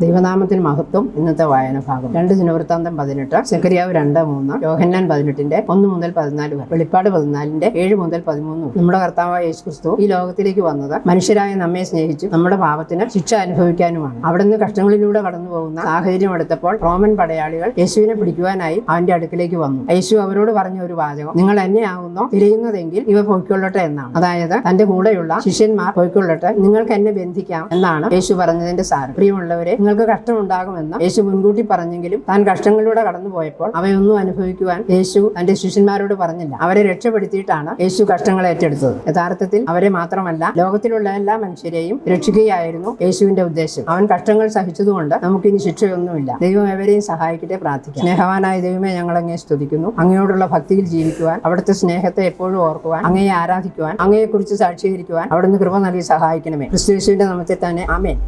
ദൈവനാമത്തിന് മഹത്വം. ഇന്നത്തെ വായന ഭാഗം രണ്ട് ദിനവൃത്താന്തം പതിനെട്ട് ചെക്കരിയാവ് രണ്ട് മൂന്ന് യോഹന്നാൻ പതിനെട്ടിന്റെ ഒന്ന് മുതൽ പതിനാല് വരെ. വെളിപ്പാട് പതിനാലിന്റെ ഏഴ് മുതൽ പതിമൂന്ന്. നമ്മുടെ കർത്താവായ യേശു ക്രിസ്തു ഈ ലോകത്തിലേക്ക് വന്നത് മനുഷ്യരായ നമ്മെ സ്നേഹിച്ച് നമ്മുടെ പാപത്തിന് ശിക്ഷ അനുഭവിക്കാനുമാണ്. അവിടുന്ന് കഷ്ടങ്ങളിലൂടെ കടന്നു പോകുന്ന സാഹചര്യം എടുത്തപ്പോൾ റോമൻ പടയാളികൾ യേശുവിനെ പിടിക്കുവാനായി അവന്റെ അടുക്കിലേക്ക് വന്നു. യേശു അവരോട് പറഞ്ഞ ഒരു വാചകം നിങ്ങൾ എന്നെ തിരയുന്നതെങ്കിൽ ഇവ പൊയ്ക്കൊള്ളട്ടെ എന്നാണ്. അതായത് തന്റെ കൂടെയുള്ള ശിഷ്യന്മാർ പൊയ്ക്കൊള്ളട്ടെ നിങ്ങൾക്ക് എന്നെ ബന്ധിക്കാം എന്നാണ് യേശു പറഞ്ഞതിന്റെ സാരം. പ്രിയമുള്ളവരെ നിങ്ങൾക്ക് കഷ്ടമുണ്ടാകുമെന്ന് യേശു മുൻകൂട്ടി പറഞ്ഞെങ്കിലും താൻ കഷ്ടങ്ങളിലൂടെ കടന്നുപോയപ്പോൾ അവയൊന്നും അനുഭവിക്കുവാൻ യേശു തന്റെ ശിഷ്യന്മാരോട് പറഞ്ഞില്ല. അവരെ രക്ഷപ്പെടുത്തിയിട്ടാണ് യേശു കഷ്ടങ്ങൾ ഏറ്റെടുത്തത്. യഥാർത്ഥത്തിൽ അവരെ മാത്രമല്ല ലോകത്തിലുള്ള എല്ലാ മനുഷ്യരെയും രക്ഷിക്കുകയായിരുന്നു യേശുവിന്റെ ഉദ്ദേശം. അവൻ കഷ്ടങ്ങൾ സഹിച്ചതുകൊണ്ട് നമുക്കിനി ശിക്ഷയൊന്നുമില്ല. ദൈവം എവരെയും സഹായിക്കട്ടെ പ്രാർത്ഥിക്കാം. സ്നേഹവാനായ ദൈവമേ ഞങ്ങൾ അങ്ങേ സ്തുതിക്കുന്നു. അങ്ങയോടുള്ള ഭക്തിയിൽ ജീവിക്കുവാൻ അവിടുത്തെ സ്നേഹത്തെ എപ്പോഴും ഓർക്കുവാൻ അങ്ങയെ ആരാധിക്കുവാൻ അങ്ങയെക്കുറിച്ച് സാക്ഷീകരിക്കുവാൻ അവിടുന്ന് കൃപ നൽകി സഹായിക്കണമേ. ക്രിസ്തുയേശുവിന്റെ നാമത്തിൽ തന്നെ. ആമേൻ.